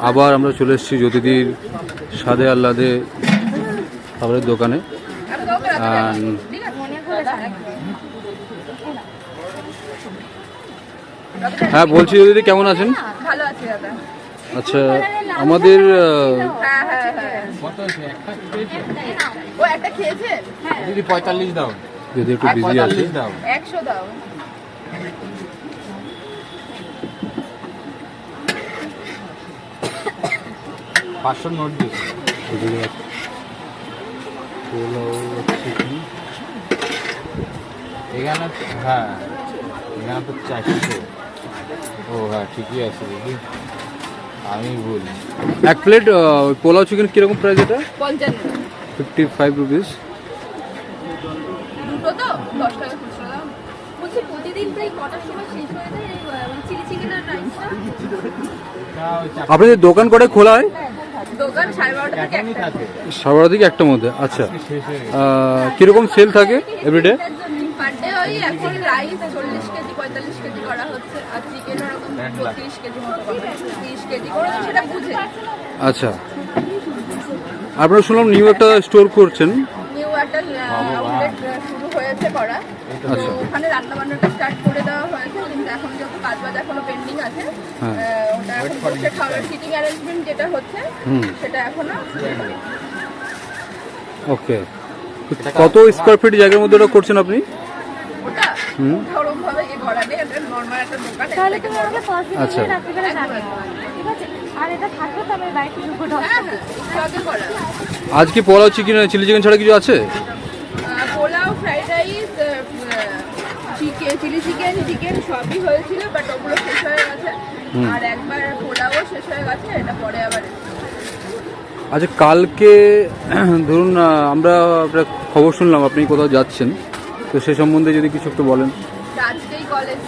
আবার আমরা চলে এসেছি জ্যোতিদির সাদে আহ্লাদে খাবারের দোকানে। হ্যাঁ বলছি জ্যোতিদি কেমন আছেন? ভালো আছি দাদা আচ্ছা আমাদের আহ, হ্যাঁ হ্যাঁ হ্যাঁ। ও একটা খেয়েছে দিদি পঁয়তাল্লিশ দাও। দিদি একটু বিজি আছে। দাও। একশো দাও। পাঁচশো নোট কি? এখানে হ্যাঁ এখানে তো চারশো। ও হ্যাঁ ঠিকই আছে দিদি। আমি ভুল। এক প্লেট পোলাও চিকেন কীরকম প্রাইস এটা? পঞ্চান্ন। ফিফটি ফাইভ রুপিস দুটো তো দশ টাকা খুচরো বলছি প্রতিদিন প্রায় কটার সময় শেষ হয়ে যায় এই, আহ, চিলি রাইসটা আপনাদের দোকান করে খোলা হয়। দোকান সাড়ে বারোটা থেকে সাড়ে একটার মধ্যে আচ্ছা। কীরকম সেল থাকে এভরিডে পার ডে ওই এখন রাইস চল্লিশ কেজি পঁয়তাল্লিশ কেজি করা হচ্ছে আর চিকেন ওরকম বত্রিশ কেজি মতো তিরিশ কেজি করে সেটা বুঝে। আচ্ছা। আপনারা শুনলাম নিউ একটা স্টোর করছেন। নিউ একটা হয়েছে করা। তো আচ্ছা। ওখানে রান্না বান্নাটা স্টার্ট করে দেওয়া হয়েছে কিন্তু এখন যেহেতু কাজ বাজ এখনও পেন্ডিং আছে হ্যাঁ। ওটা এখন বসে খাওয়ার সিটিং অ্যারেঞ্জমেন্ট যেটা হচ্ছে হুম। সেটা এখনও ওকে। কত স্কোয়ার ফিট জায়গার মধ্যে ওটা করছেন আপনি? আচ্ছা। হ্যাঁ হ্যাঁ একটু আগে করা। আজ কি পোলাও চিলি চিকেন ছাড়া কিছু আছে আহ, pulao fried rice chicken chilli chicken chicken সবই হয়েছিল বাট ওগুলো শেষ হয়ে গেছে। আর একবার পোলাও শেষ হয়ে গেছে এটা পরে আবার আচ্ছা কালকে ধরুন আমরা একটা খবর শুনলাম আপনি কোথাও যাচ্ছেন। তো সে সম্বন্ধে যদি কিছু একটু বলেন। আজকেই কলেজ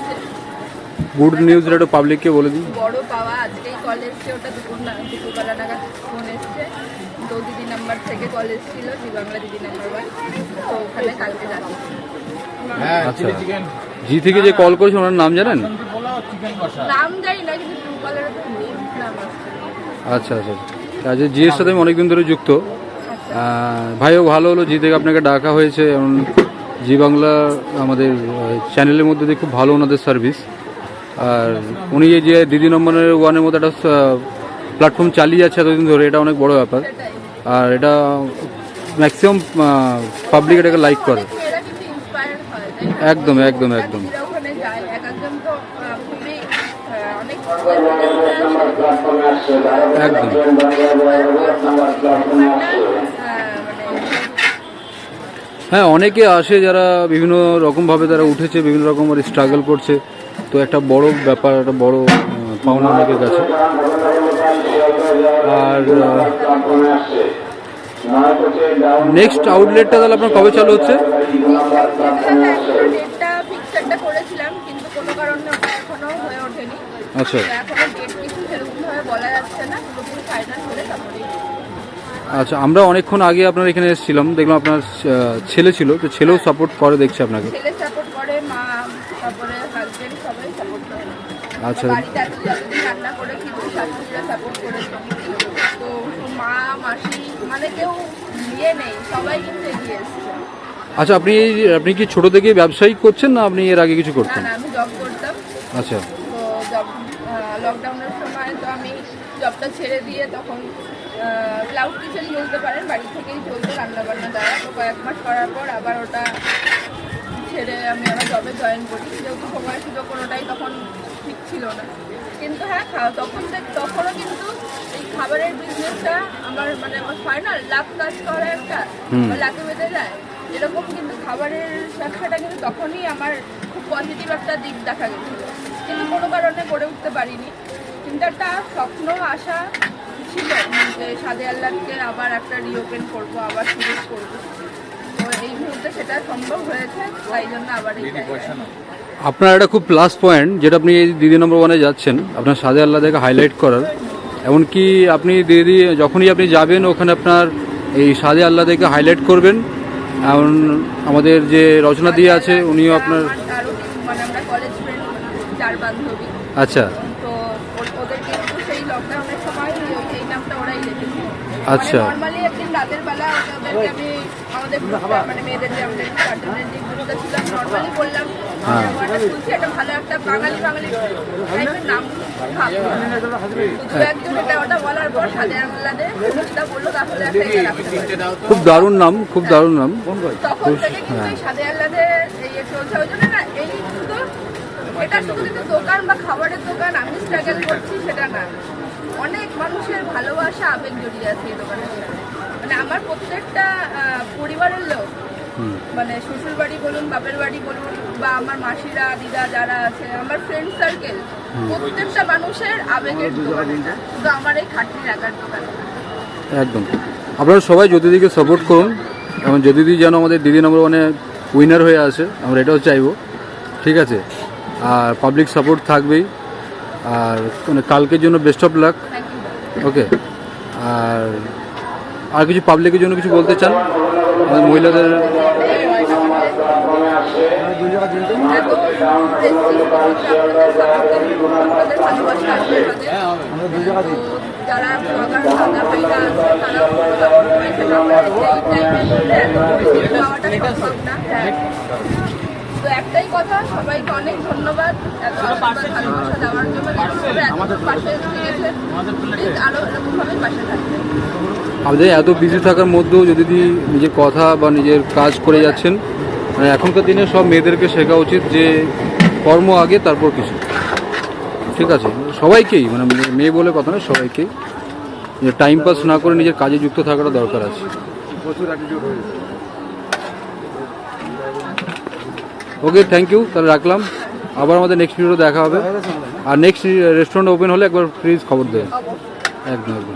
গুড নিউজ একটু পাবলিককে বলে দিন। বড় পাওয়া আজকেই কলেজ ওটা দুপুর না দুপুরবেলা নাগাদ ফোন এসছে। তো দিদি নাম্বার থেকে কলেজ ছিল জি বাংলা দিদি নাম্বার ওয়ান তো ওখানে কালকে যাচ্ছি। হ্যাঁ আচ্ছা। চিলি চিকেন জি থেকে যে কল করেছেন ওনার নাম জানেন? নাম জানি না কিন্তু নাম আচ্ছা আচ্ছা আচ্ছা। জিএর সাথে আমি অনেকদিন ধরে যুক্ত। আহ, ভাইও ভালো হলো জি থেকে আপনাকে ডাকা হয়েছে। এবং জি বাংলা আমাদের চ্যানেলের মধ্যে দিয়ে খুব ভালো ওনাদের সার্ভিস আর উনি এই যে দিদি নম্বরের ওয়ানের মধ্যে একটা প্ল্যাটফর্ম চালিয়ে যাচ্ছে এতদিন ধরে এটা অনেক বড় ব্যাপার। আর এটা ম্যাক্সিমাম পাবলিক এটাকে লাইক করে এরা কিন্তু ইন্সপায়ার্ড হয় তাই না? একদম একদম একদম। হ্যাঁ অনেকে আসে যারা বিভিন্ন রকমভাবে তারা উঠেছে, বিভিন্ন রকম স্ট্রাগল করছে। তো একটা বড় ব্যাপার, একটা বড় পাওনা অনেকের কাছে। আর নেক্সট আউটলেটটা তাহলে আপনার কবে চালু হচ্ছে? আচ্ছা। আচ্ছা আমরা অনেকক্ষণ আগে আপনার এখানে এসেছিলাম, দেখলাম আপনার ছেলে ছিল, তো ছেলেও সাপোর্ট করে, দেখছে আপনাকে। ছেলে মাসি মানে কেউ ইয়ে নেই সবাই কিন্তু এগিয়ে এসছে। আচ্ছা আপনি আপনি কি ছোট থেকে ব্যবসায়ী করছেন না আপনি এর আগে কিছু করতেন না আমি জব করতাম। আচ্ছা। তো জব লকডাউনের সময় তো আমি জবটা ছেড়ে দিয়ে তখন ক্লাউড কিচেন বলতে পারেন বাড়ি থেকেই চলতো রান্না বান্না দেওয়া তো কয়েক মাস করার পর আবার ওটা ছেড়ে আমি আবার জবে জয়েন করি। যেহেতু সময় সুযোগ কোনোটাই তখন ঠিক ছিল না। কিন্তু হ্যাঁ খা- তখন দেখ- তখনও কিন্তু এই খাবারের বিজনেসটা আমার মানে আমার ফাইনাল লাভ কাজ করে একটা। লাখে বেঁধে যায় এরকম কিন্তু খাবারের ব্যবসাটা কিন্তু তখনই আমার খুব পজিটিভ একটা দিক দেখা গেছিল। কিন্তু কোনো কারণে গড়ে উঠতে পারিনি। কিন্তু একটা স্বপ্ন আশা ছিল যে সাদে আল্লাহকে আবার একটা রিওপেন করব আবার শুরু করব। তো এই মুহূর্তে সেটা সম্ভব হয়েছে তাই জন্য আবার এই। আপনার একটা খুব প্লাস পয়েন্ট যেটা আপনি এই দিদি নম্বর ওয়ানে যাচ্ছেন, আপনার সাদে আল্লাহ দেখে হাইলাইট করার এমনকি আপনি দিদি, যখনই আপনি যাবেন, ওখানে আপনার এই সাদে আল্লাহ দেখে হাইলাইট করবেন এমন আমাদের যে রচনা দিয়ে আছে, উনিও আপনার আচ্ছা আচ্ছা। হ্যাঁ। আমার একটা শুনছি একটা ভালো একটা বাঙালি বাঙালি টাইপের নাম এটা খুব দারুণ নাম খুব দারুণ নাম তখন থেকে কিন্তু। এই সাদে আল্লাদে চলছে ওই জন্য না এই শুধু এটা শুধু কিন্তু দোকান বা খাবারের দোকান আমি স্ট্রাগল করছি সেটা না অনেক মানুষের ভালোবাসা আবেগ জড়িয়ে আছে এই দোকানের মানে আমার প্রত্যেকটা মানে শ্বশুর বাড়ি বলুন বাপের বাড়ি বলুন বা আমার মাসিরা দিদা যারা আছে আমার ফ্রেন্ড সার্কেল প্রত্যেকটা মানুষের আবেগের দোকান। এটা শুধু আমার এই খাটনি রাখার দোকান। একদম। আপনারা সবাই জ্যোতিদিকে সাপোর্ট করুন। এবং জ্যোতিদি যেন আমাদের দিদি নম্বর ওয়ানে উইনার হয়ে আসে আমরা এটাও চাইব। ঠিক আছে? আর পাবলিক সাপোর্ট থাকবেই। আর মানে কালকের জন্য বেস্ট অফ লাক ওকে আর আর কিছু পাবলিকের জন্য কিছু বলতে চান? আমাদের মহিলাদের ভালোবাসা আছে একটাই কথা সবাইকে অনেক ধন্যবাদ এত দেওয়ার জন্য পাশে আমাদের এত বিজি থাকার মধ্যেও যদি নিজের কথা বা নিজের কাজ করে যাচ্ছেন মানে এখনকার দিনে সব মেয়েদেরকে শেখা উচিত যে কর্ম আগে, তারপর কিছু। ঠিক আছে? সবাইকেই মানে মেয়ে বলে কথা না সবাইকেই। যে টাইম পাস না করে নিজের কাজে যুক্ত থাকাটা দরকার আছে। ওকে থ্যাংক ইউ তাহলে রাখলাম। আবার আমাদের নেক্সট ভিডিও দেখা হবে। আর নেক্সট রেস্টুরেন্ট ওপেন হলে একবার প্লিজ খবর দেবেন। একদম একদম।